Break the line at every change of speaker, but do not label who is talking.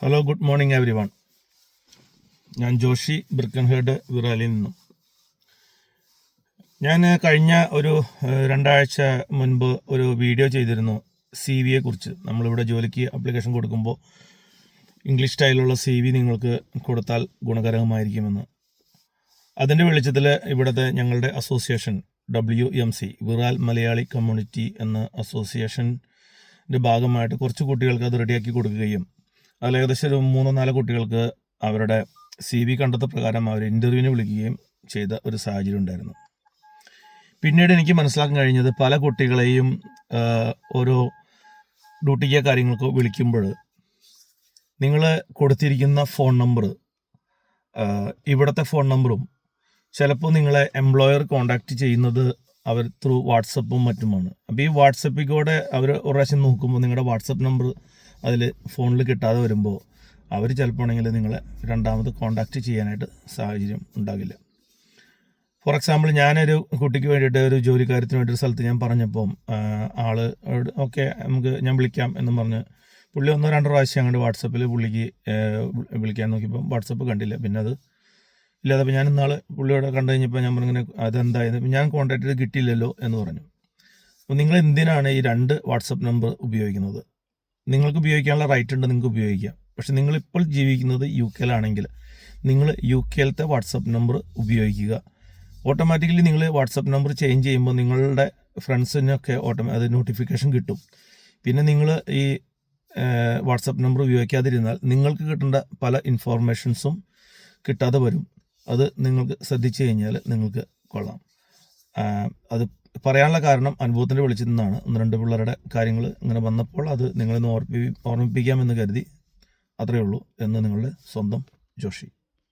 Hello good morning everyone ഞാൻ ജോഷി ബ്രിക്കൻഹേഡ് വിറാലിൽ നിന്നും. ഞാൻ കഴിഞ്ഞ ഒരു രണ്ടാഴ്ച മുൻപ് ഒരു വീഡിയോ ചെയ്തിരുന്നു സി വിയെ കുറിച്ച് നമ്മളിവിടെ ജോലിക്ക് അപ്ലിക്കേഷൻ കൊടുക്കുമ്പോൾ ഇംഗ്ലീഷ് സ്റ്റൈലുള്ള സി വി നിങ്ങൾക്ക് കൊടുത്താൽ ഗുണകരമായിരിക്കുമെന്ന്. അതിന്റെ വെളിച്ചത്തിൽ ഇവിടുത്തെ ഞങ്ങളുടെ association W M C Wirral Malayali community എന്ന അസോസിയേഷന്റെ ഭാഗമായിട്ട് കുറച്ച് കുട്ടികൾക്ക് അത് റെഡിയാക്കി കൊടുക്കുകയും അതിൽ ഏകദേശം ഒരു മൂന്നോ നാലോ കുട്ടികൾക്ക് അവരുടെ സി വി കണ്ടെത്ത പ്രകാരം അവർ ഇന്റർവ്യൂവിന് വിളിക്കുകയും ചെയ്ത ഒരു സാഹചര്യം ഉണ്ടായിരുന്നു. പിന്നീട് എനിക്ക് മനസ്സിലാക്കാൻ കഴിഞ്ഞത് പല കുട്ടികളെയും ഓരോ ഡ്യൂട്ടിക്കോ കാര്യങ്ങൾക്കോ വിളിക്കുമ്പോൾ നിങ്ങൾ കൊടുത്തിരിക്കുന്ന ഫോൺ നമ്പർ ഇവിടുത്തെ ഫോൺ നമ്പറും ചിലപ്പോൾ നിങ്ങളെ എംപ്ലോയർ കോണ്ടാക്ട് ചെയ്യുന്നത് അവർ ത്രൂ വാട്സപ്പും മറ്റുമാണ്. അപ്പോൾ ഈ വാട്സപ്പിൽ കൂടെ അവർ ഒരു പ്രാവശ്യം നോക്കുമ്പോൾ നിങ്ങളുടെ വാട്സപ്പ് നമ്പർ അതിൽ ഫോണിൽ കിട്ടാതെ വരുമ്പോൾ അവർ ചിലപ്പോൾ ആണെങ്കിൽ നിങ്ങളെ രണ്ടാമത് കോണ്ടാക്റ്റ് ചെയ്യാനായിട്ട് സാഹചര്യം ഉണ്ടാകില്ല. ഫോർ എക്സാമ്പിൾ ഞാനൊരു കുട്ടിക്ക് വേണ്ടിയിട്ട് ഒരു ജോലിക്കാര്യത്തിന് വേണ്ടി ഒരു സ്ഥലത്ത് ഞാൻ പറഞ്ഞപ്പോൾ ആൾ ഓക്കെ നമുക്ക് ഞാൻ വിളിക്കാം എന്ന് പറഞ്ഞ് പുള്ളി ഒന്നോ രണ്ടോ പ്രാവശ്യം അങ്ങോട്ട് വാട്സപ്പിൽ പുള്ളിക്ക് വിളിക്കാൻ നോക്കിയപ്പോൾ വാട്സപ്പ് കണ്ടില്ല. പിന്നെ അത് ഇല്ലാതെ ഞാൻ ഇന്നാൾ പുള്ളിയോടെ കണ്ടു കഴിഞ്ഞപ്പോൾ ഞാൻ പറഞ്ഞിങ്ങനെ അതെന്തായത് ഞാൻ കോൺടാക്ട് ചെയ്ത് കിട്ടിയില്ലല്ലോ എന്ന് പറഞ്ഞു. അപ്പോൾ നിങ്ങൾ എന്തിനാണ് ഈ രണ്ട് വാട്സപ്പ് നമ്പർ ഉപയോഗിക്കുന്നത്? നിങ്ങൾക്ക് ഉപയോഗിക്കാനുള്ള റൈറ്റ് ഉണ്ട് നിങ്ങൾക്ക് ഉപയോഗിക്കാം. പക്ഷെ നിങ്ങളിപ്പോൾ ജീവിക്കുന്നത് യു കെയിലാണെങ്കിൽ നിങ്ങൾ യു കെയിലത്തെ വാട്സപ്പ് നമ്പർ ഉപയോഗിക്കുക. ഓട്ടോമാറ്റിക്കലി നിങ്ങൾ വാട്സപ്പ് നമ്പർ ചേഞ്ച് ചെയ്യുമ്പോൾ നിങ്ങളുടെ ഫ്രണ്ട്സിനൊക്കെ ഓട്ടോ അത് നോട്ടിഫിക്കേഷൻ കിട്ടും. പിന്നെ നിങ്ങൾ ഈ വാട്സപ്പ് നമ്പർ ഉപയോഗിക്കാതിരുന്നാൽ നിങ്ങൾക്ക് കിട്ടേണ്ട പല ഇൻഫോർമേഷൻസും കിട്ടാതെ വരും. അത് നിങ്ങൾക്ക് ശ്രദ്ധിച്ചു കഴിഞ്ഞാൽ നിങ്ങൾക്ക് കൊള്ളാം. അത് പറയാനുള്ള കാരണം അനുഭവത്തിന്റെ വെളിച്ചത്തിൽ നിന്നാണ്. ഒന്ന് രണ്ട് പിള്ളേരുടെ കാര്യങ്ങൾ ഇങ്ങനെ വന്നപ്പോൾ അത് നിങ്ങളിന്ന് ഓർമ്മി ഓർമ്മിപ്പിക്കാമെന്ന് കരുതി. അത്രയേ ഉള്ളൂ എന്ന് നിങ്ങളുടെ സ്വന്തം ജോഷി.